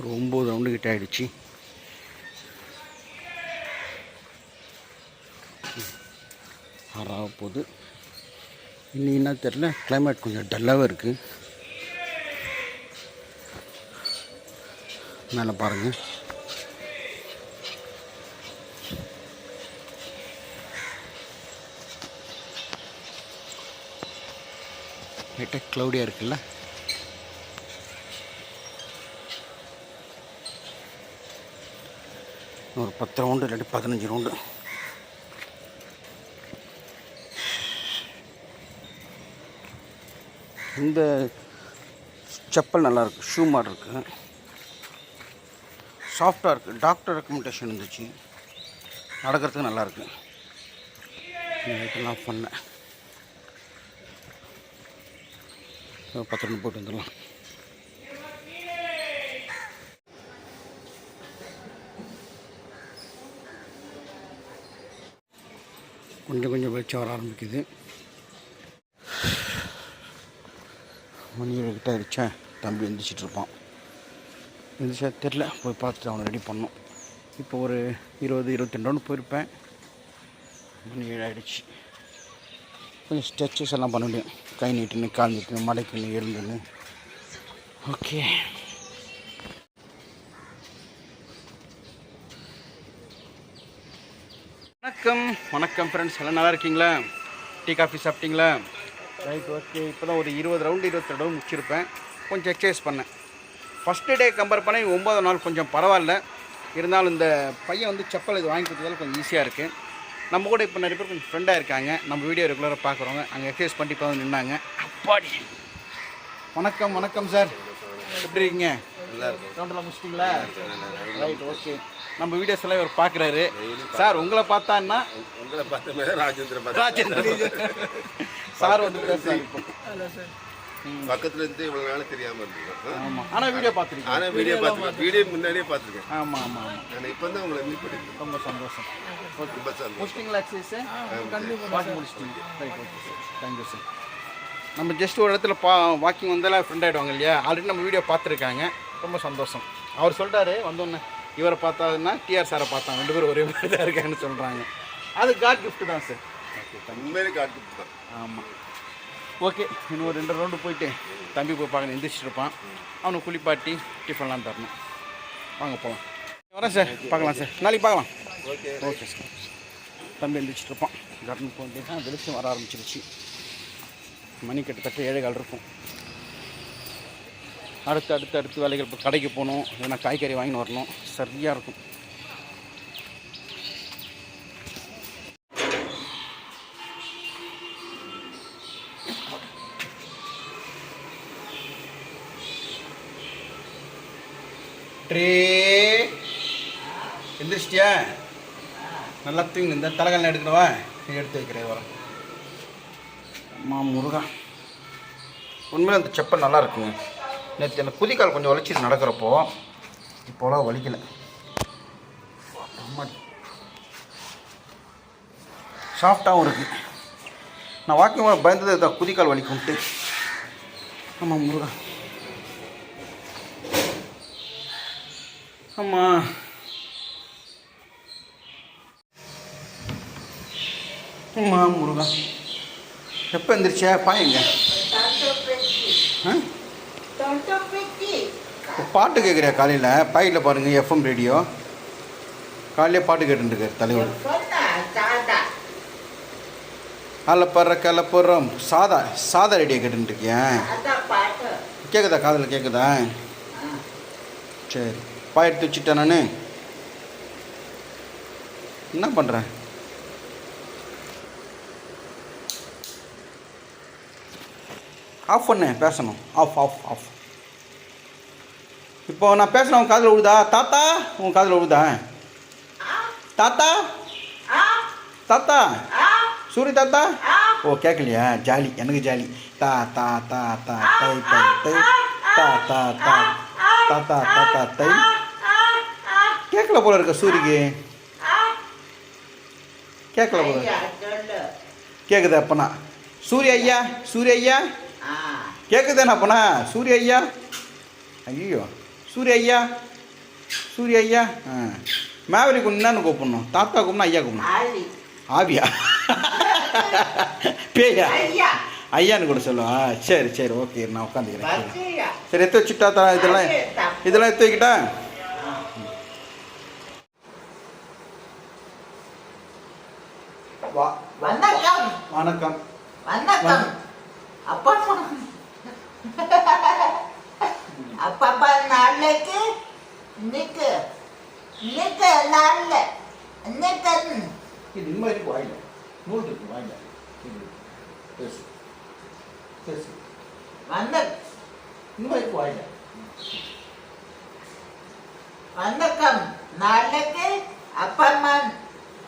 ஒரு ஒம்பது ரவுண்டு கிட்ட ஆகிடுச்சு ஆறாக போகுது. இன்னும் என்ன தெரில கிளைமேட் கொஞ்சம் டல்லாகவே இருக்குது மேலே பாருங்கள் லைட்டாக க்ளவுடியாக இருக்குல்ல? ஒரு பத்து ரவுண்டு இல்லாட்டி பதினஞ்சு ரவுண்டு இந்த செப்பல் நல்லாயிருக்கு ஷூ மாதிரி இருக்குது சாஃப்டாக இருக்குது டாக்டர் ரெக்கமெண்டேஷன் இருந்துச்சு. நடக்கிறதுக்கு நல்லாயிருக்கு இதெல்லாம் பண்ணேன். ஒரு பத்து ரெண்டு போட்டு வந்துடலாம். கொஞ்சம் கொஞ்சம் வெளிச்சம் வர ஆரம்பிக்குது. மணி ஏழு கிட்ட ஆயிடுச்சா தம்பி எந்திரிச்சிட்டு இருப்பான். எழுந்திரிச்சா தெரில போய் பார்த்துட்டு அவனை ரெடி பண்ணோம் இப்போ ஒரு இருபது இருபத்தி ரவுண்டு போயிருப்பேன். மணி ஏழு கொஞ்சம் ஸ்ட்ரெச்சஸ் எல்லாம் பண்ண முடியும். கை நீட்டுன்னு கால் நீட்டுன்னு எழுந்துன்னு ஓகே வணக்கம். வணக்கம் ஃப்ரெண்ட்ஸ் எல்லாம் நல்லா இருக்கீங்களா? டீ காஃபி சாப்பிட்டீங்களா? ரைட் ஓகே இப்போ தான் ஒரு இருபது ரவுண்டு இருபத்தி ரவுண்டு முடிச்சிருப்பேன். கொஞ்சம் எக்ஸசைஸ் பண்ணேன். ஃபஸ்ட்டு டே கம்பேர் பண்ணி ஒம்பது நாள் கொஞ்சம் பரவாயில்ல. இருந்தாலும் இந்த பையன் வந்து செப்பல் இது வாங்கி கொடுத்ததால கொஞ்சம் ஈஸியாக இருக்குது நம்ம கூட இப்போ நிறைய பேர் கொஞ்சம் ஃப்ரெண்டாக இருக்காங்க. நம்ம வீடியோ ரெகுலராக பார்க்குறவங்க அங்கே எக்ஸசைஸ் பண்ணிட்டு இப்போ வந்து நின்னாங்க. அப்பாடி. வணக்கம் வணக்கம் சார் எப்படி இருக்கீங்க? ரவுண்டில் முடிச்சிட்டிங்களா? ரைட் ஓகே நம்ம வீடியோஸ் எல்லாம் இவர் பார்க்குறாரு சார் உங்களை பார்த்தான்னா உங்களை பார்த்த ராஜேந்திர பார்த்து ராஜேந்திரன் சார் வந்து பக்கத்துல இருந்து இவ்வளவு நாள் தெரியாம இருந்தீங்க. ஆமாம் ஆனால் வீடியோ பார்த்துருக்கீங்க. ஆனா வீடியோ பார்த்துருக்கேன். வீடியோ முன்னாடியே பார்த்துருக்கேன். ஆமாம் ஆமாம் ஆமாம் நான் இப்போ தான் உங்களை மீட் பண்ணிருக்கேன். ரொம்ப சந்தோஷம். ஓகே ரொம்ப சந்தோஷம். முடிச்சிட்டிங்களா exercise walking முடிச்சிட்டிங்க. Right okay sir thank you sir நம்ம ஜஸ்ட் ஒரு இடத்துல பா வாக்கிங் வந்தாலும் ஃப்ரெண்ட் ஆகிடுவாங்க இல்லையா? ஆல்ரெடி நம்ம வீடியோ பார்த்துருக்காங்க. ரொம்ப சந்தோஷம். அவர் சொல்லிட்டாரு வந்தோன்னே இவரை பார்த்தாதுன்னா டிஆர் சாரை பார்த்தாங்க ரெண்டு பேரும் ஒரே மாதிரி தான் இருக்காங்கன்னு சொல்கிறாங்க அது காட் gift தான் சார் உண்மையிலே காட்டு தான். ஆமாம் ஓகே இன்னும் ரெண்டு ரவுண்டு போயிட்டு தம்பி போய் பார்க்கணும் எந்திரிச்சிட்டு இருப்பான். அவனுக்கு குளிப்பாட்டி டிஃபன்லாம் தரணும். வாங்க போகலாம் வரேன் சார் பார்க்கலாம் சார் நாளைக்கு பார்க்கலாம். ஓகே ஓகே சார் தம்பி எந்திரிச்சிட்டு இருப்பான். கடன் போய் தான் வெளிச்சம் வர ஆரம்பிச்சிருச்சு. மணி கிட்டத்தட்ட ஏழு கால் இருக்கும். அடுத்து அடுத்து அடுத்து வேலைகள். இப்போ கடைக்கு போகணும். எதனா காய்கறி வாங்கின்னு வரணும். சரியாக இருக்கும். ட்ரே. எந்திரிச்சிட்டியா? நல்லா தூங்கி இந்த தலைகாலம் எடுக்கணுவா எடுத்து வைக்கிறேன் வரேன் அம்மா முருகா. உண்மையில அந்த செப்பல் நல்லா இருக்குங்க. நேற்று எனக்கு குதிக்கால் கொஞ்சம் வலிச்சு நடக்கிறப்போ இப்போலாம் வலிக்கல. சாஃப்டாகவும் இருக்கு. நான் வாக்கிங் பயந்தது இதான் குதிக்கால் வலிக்கும்ட்டு. ஆமாம் முருகா. ஆமாம் ஆமாம் முருகா. எப்போ எந்திரிச்சா? பாயங்க ஆ? பாட்டு கேட்குறியா காலையில். பாயில் பாருங்கள் எஃப்எம் ரேடியோ காலையிலே பாட்டு கேட்டுருக்காரு தலைவர். அலப்பற கலப்புறம் சாதா சாதா ரேடியோ கேட்டுருக்கியேன் கேட்குதா காதில் கேட்குதா சரி. பாய் எடுத்து வச்சுட்டேன் நான். என்ன பண்ணுறேன் ஆஃப் பண்ணு பேசணும். ஆஃப் ஆஃப் ஆஃப் இப்போ நான் பேசுகிறேன் உன் காதில் விழுதா தாத்தா உன் காதில் விழுதா தாத்தா? தாத்தா? சூரி தாத்தா? ஓ கேட்கலையா ஜாலி. எனக்கு ஜாலி. தா தா தா தா தை தை தை. தா தா தா. தாத்தா தாத்தா தை கேட்கல போல இருக்க சூரிக்கு. கேட்கல போல கேட்குது அப்பனா. சூரிய ஐயா சூரிய ஐயா. கேட்குதானே அப்பனா சூரிய ஐயா? ஐயோ சூரிய ஐயா? சூரிய ஐயா? ஆ. மேவரி என்னன்னு கூப்பிடணும்? தாத்தா கூப்பிடணும் ஐயா கூப்பிடணும்? ஆலி ஆவியா? பேயா? ஐயா. ஐயான்னு கூட சொல்லுவா சரி சரி ஓகே நான் உட்காந்துக்கிறேன். சரி. எடுத்து வச்சுட்டா தா இதெல்லாம் இதெல்லாம் எடுத்து வைக்கிட்டா? வணக்கம். வணக்கம் வணக்கம் அப்பா அப்பா நாளைக்கு இன்னைக்கு இன்னைக்கு நாளில் இன்னைக்கு இது இன்னும் இருக்கு வாயில. நூல் இருக்கு வாயில பேசு. பேசு. வந்த இன்னும் இருக்கு வாயில. வணக்கம் நாளைக்கு அப்பா அம்மா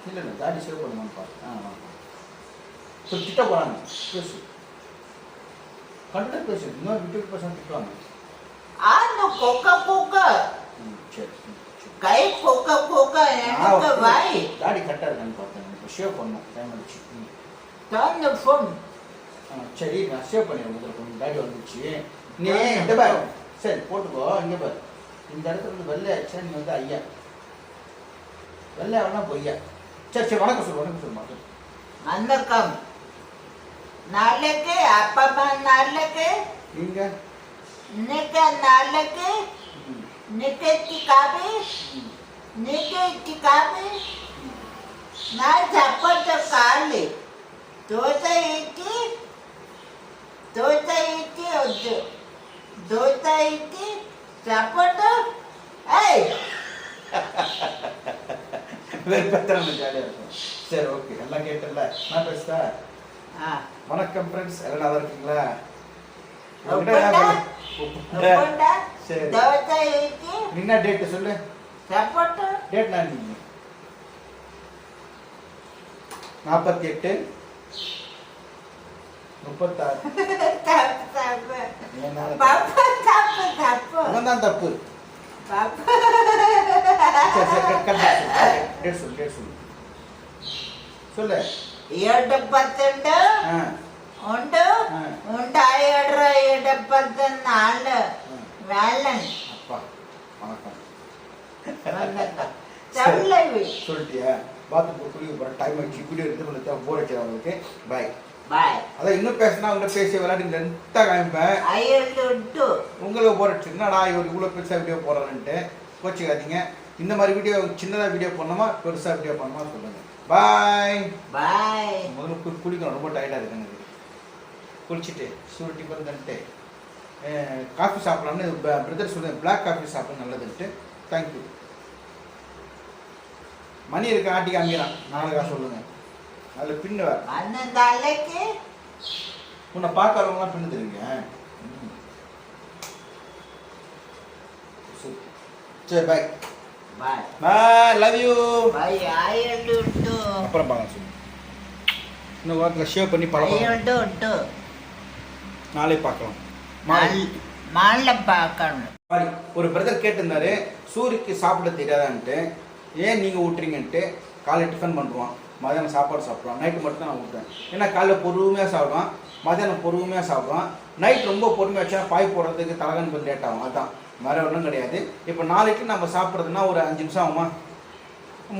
இல்லை இல்லை தாடி சேவ் பண்ணுமான்னு பாரு ஆ திட்ட போகிறாங்க பேசு. கண்டிப்பாக பேசு. இன்னும் விட்டு பர்சன்ட் திட்டுவாங்க. ஆண்டு கொக்க கொக்க கை கொக்க கொக்க எனக்கு வாய் தாடி கரெக்டாக இருக்கான்னு பார்த்தேன் இப்போ ஷேவ் பண்ணேன் டைம் ஆச்சு தோன்னு ஃபோன் சரி நான் சேவ் பண்ணிடுறேன் கொஞ்சம் தாடி வந்துச்சு நீ இந்த பாரு சரி போட்டுக்கோ இங்கே பாரு இந்த இடத்துல வந்து வெள்ளை ஆச்சா நீ வந்து ஐயா வெள்ளை வேணா பொய்யா சரி சரி வணக்கம் சொல்லு வணக்கம் சொல்லு மாட்டேன் வணக்கம் நாளைக்கு அப்பா நாளைக்கு நீங்கள் निके नालके निके टिकावे निके टिकावे ना झापट काले दोत इति दोत इति दोत इति झापट ऐ ಪತ್ರ ಜಾಲಿ ಸರಿ ಓಕೆ ಎಲ್ಲ ಕೇಟಲ್ಲ ಮಾತಾಡಿಸ್ತಾ வணக்கம் ஃப்ரெண்ட்ஸ் எல்லாம் நல்லா இருக்கீங்களா சரி. என்ன டேட் சொல்லு. டேட் நான் நாற்பத்தி எட்டு முப்பத்தாறு. தான் தப்பு. சொல்லு சொல்லு. ஏழு பத்தெண்டு. పత్తుండు ஆ ఉండు ஆ. ఉంటాడు ఏడు పత్తుంది నాళ్ళు ஆ. వెళ్ళండి அப்பா வணக்கம் చల్లవి சொல்லிட்டியா பாத்து போ குளிக்க போகிறேன் டைம் ஆச்சு வீடியோ எடுத்து பண்ண போர் அடிச்சிடும் உங்களுக்கு பாய் బాయ్ அதான் இன்னும் பேசினா அவங்கள்ட்ட பேசி விளையாடி லென்த்தாக காமிப்பேன் అయ్యుండు உங்களுக்கு போர் அடிச்சுன்னா நான் இவர் இவ்வளோ பெருசாக வீடியோ போடுறேன்ட்டு கோச்சிக்காதீங்க இந்த மாதிரி வீடியோ சின்னதாக வீடியோ பண்ணணுமா பெருசாக வீடியோ பண்ணணுமா சொல்லுங்கள் பாய் బాయ్ முதல்ல குளி குளிக்கணும் ரொம்ப டயர்டாக இருக்கு எனக்கு குளிச்சுட்டு சுருட்டி டிஃபன் காஃபி சாப்பிட்லாம்னு பிரதர் சொல்லுங்கள் பிளாக் காஃபி சாப்பிட நல்லதுன்ட்டு. தேங்க்யூ மணி இருக்கு ஆட்டி காமிக்கிறான். நாளைக்கா சொல்லுங்க. அதில் பின்னு அண்ணன் உன்னை பார்க்கறவங்களாம் பின்னு தெரியுங்க. சரி. பாய் பாய் பாய் லவ் யூ பாய் அப்புறம் பார்க்கலாம் சொல்லு இன்னும் ஒர்க்கில் ஷேவ் பண்ணி பழம் நாளை பார்க்கலாம். மாலை. பார்க்கணும். சாரி ஒரு பிரதர் கேட்டிருந்தாரு சூரியக்கு சாப்பிட தெரியாதான்ட்டு. ஏன் நீங்கள் ஊட்டுறீங்கன்ட்டு? காலை டிஃபன் பண்ணுவான் மதியானம் சாப்பாடு சாப்பிடுவான் நைட்டு மட்டும் தான் நான் ஊட்டுவேன் ஏன்னா காலைல பொறுமையாக சாப்பிடுவான். மதியானம் பொறுமையாக சாப்பிடுவான். நைட் ரொம்ப பொறுமையா வச்சா பாய் போடுறதுக்கு தலகன் கொஞ்சம் லேட் ஆகும். அதுதான் வேறு ஒன்றும் கிடையாது. இப்போ நாளைக்கு நம்ம சாப்பிட்றதுன்னா ஒரு அஞ்சு நிமிஷம் ஆகுமா?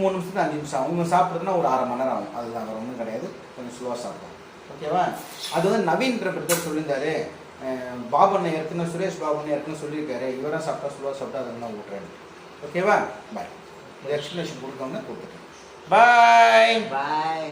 மூணு நிமிஷத்துக்கு அஞ்சு நிமிஷம் ஆகும். இவங்க சாப்பிட்றதுன்னா ஒரு அரை மணி நேரம் ஆகும். அதுதான் வேறு ஒன்றும் கிடையாது. கொஞ்சம் ஸ்லோவாக சாப்பிடுவோம் ஓகேவா? அது வந்து நவீன்ற பிரதர் சொல்லியிருந்தாரு. அஹ் பாபண்ணை ஏற்கனவே சுரேஷ் பாபண்ணை ஏற்கனவே சொல்லியிருக்காரு. இவராக சாப்பிட்டா சொல்லுவா சாப்பிட்டா அதெல்லாம் விட்றேன் ஓகேவா? பாய் ஒரு எக்ஸ்ப்ளனேஷன் கொடுக்கணும்னா கொடுத்துட்டேன் பாய் பாய்